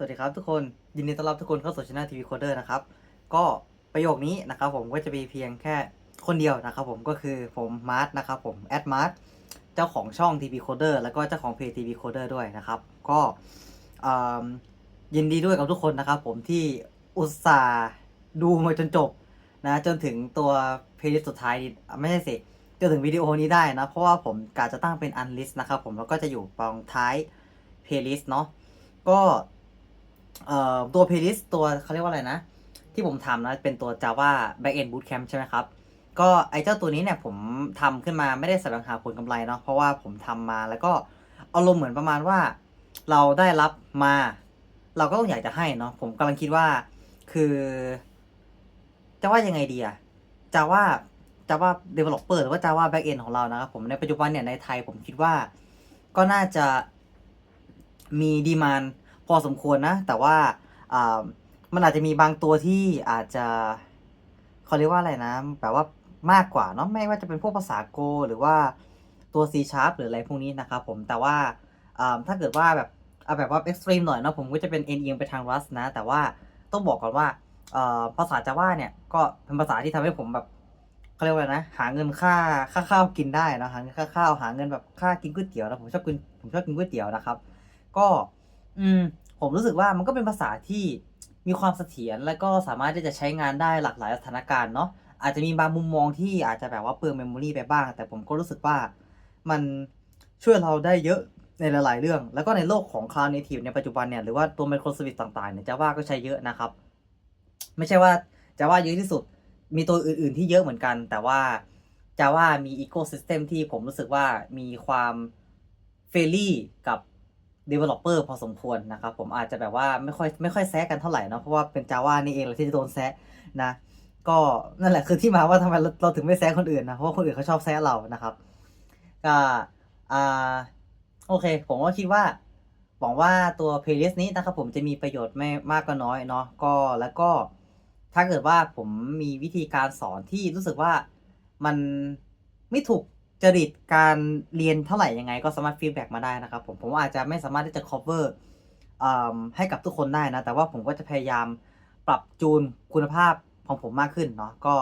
สวัสดีครับทุกคนยินดีต้อนรับทุกคนเข้าสู่ช anel ทีวีโคเดอร์นะครับ ก็ประโยคนี้นะครับผมก็จะมีเพียงแค่คนเดียวนะครับผมก็คือผมมาร์ทนะครับผมแอดมาร์ทเจ้าของช่องทีวีโคเดอร์แล้วก็เจ้าของเพจทีวีโคเดอร์ด้วยนะครับ ก็ยินดีด้วยกับทุกคนนะครับผมที่อุตส่าห์ดูมาจนจบนะจนถึงตัวเพลย์สุดท้ายไม่ใช่สิจนถึงวิดีโอนี้ได้นะ เพราะว่าผมกะจะตั้งเป็นอันลิสต์นะครับผมแล้วก็จะอยู่ตรงท้ายเพลย์ลิสต์เนาะก็ เอ่อตัว playlist ตัวเขาเรียกว่าอะไรนะ ที่ผมทำนะเป็นตัว Java Backend Bootcamp ใช่ไหมครับ ก็ไอเจ้าตัวนี้เนี่ยผมทำขึ้นมาไม่ได้แสวงหาผลกำไรเนาะเพราะว่าผมทำมาแล้วก็อารมณ์เหมือนประมาณว่า เราได้รับมา เราก็ต้องอยากจะให้เนาะผมกำลังคิดว่าคือ จะว่ายังไงดีอะจะว่าจะว่า developer หรือว่าจะว่า backend ของเรานะครับผมในปัจจุบันเนี่ยในไทยผมคิดว่าก็น่าจะมีดีมาน อสมควรนะ แต่ว่ามันอาจจะมีบางตัวที่อาจจะเขาเรียกว่าอะไรนะแบบว่ามากกว่าเนาะไม่ว่าจะเป็นพวกภาษาโก หรือว่าตัว C sharp หรืออะไรพวกนี้นะครับผมแต่ว่าถ้าเกิดว่าแบบเอาแบบว่า extreme หน่อยเนาะผมก็จะเป็นเอ็นเอียงไปทาง Rust นะ แต่ว่าต้องบอกก่อนว่าภาษา Java เนี่ยก็เป็นภาษาที่ทำให้ผมแบบเขาเรียกว่าไรนะ หาเงินค่าค่าข้าวกินได้นะหาเงินค่าข้าวหาเงินแบบค่ากินก๋วยเตี๋ยวนะผมชอบกินผมชอบกินก๋วยเตี๋ยวนะครับ ก็ อืม ผมรู้สึกว่ามันก็เป็นภาษาที่มีความเสถียรและก็สามารถที่จะใช้งานได้หลากหลายสถานการณ์เนาะอาจจะมีบางมุมมองที่อาจจะแบบว่าเปลืองเมมโมรีไปบ้าง แต่ผมก็รู้สึกว่ามันช่วยเราได้เยอะในหลาย ๆ เรื่อง แล้วก็ในโลกของ Cloud Native ในปัจจุบันเนี่ยหรือว่าตัว Microservice ต่างๆเนี่ย Java ก็ใช้เยอะนะครับ ไม่ใช่ว่า Java เยอะที่สุดมีตัวอื่น ๆ ที่เยอะเหมือนกัน แต่ว่า Java มี Ecosystem ที่ผมรู้สึกว่ามีความเฟรลี่กับ developer พอสมควรนะครับผมอาจจะแบบว่าไม่ค่อยไม่ค่อยแซะกันเท่าไหร่นะเพราะว่าเป็น Java นี่เองแหละที่จะโดนแซะนะก็นั่นแหละคือที่มาว่าทำไมเราเราถึงไม่แซะคนอื่นนะเพราะว่าคนอื่นเขาชอบแซะเรานะครับก็อ่าโอเค ผมก็คิดว่าหวังว่าตัว playlist นี้นะครับผมจะมีประโยชน์ไม่มากก็น้อยเนาะก็แล้วก็ถ้าเกิดว่าผมมีวิธีการสอนที่รู้สึกว่ามันไม่ถูก จริตการเรียนเท่าไหร่ยังไงก็สามารถฟีดแบ็กมาได้นะครับผมผมอาจจะไม่สามารถที่จะ cover อ่าให้กับทุกคนได้นะ แต่ว่าผมก็จะพยายามปรับจูนคุณภาพของผมมากขึ้นเนาะก็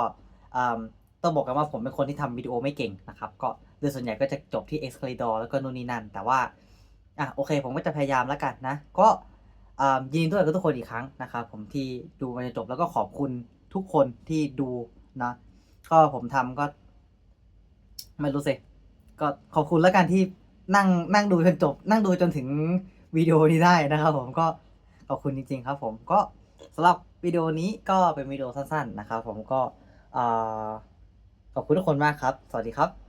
ต้องบอกกันว่าผมเป็นคนที่ทำวิดีโอไม่เก่งนะครับ ก็โดยส่วนใหญ่ก็จะจบที่ e x c a l i d o r แล้วก็นู่นนี่นั่น แต่ว่าอะโอเค ผมก็จะพยายามแล้วกันนะ ก็ยินดีด้วยกับทุกคนอีกครั้งนะครับผมที่ดูมาจนจบแล้วก็ขอบคุณทุกคนที่ดูนะก็ผมทำก็ ไม่รู้สิก็ขอบคุณแล้วกันที่นั่งนั่งดูจนจบ นั่งดูจนถึงวิดีโอนี้ได้นะครับผมก็ขอบคุณจริง ๆ ครับ ผมก็สำหรับวิดีโอนี้ก็เป็นวิดีโอสั้น ๆ นะครับ ผมก็อขอบคุณทุกคนมากครับ สวัสดีครับ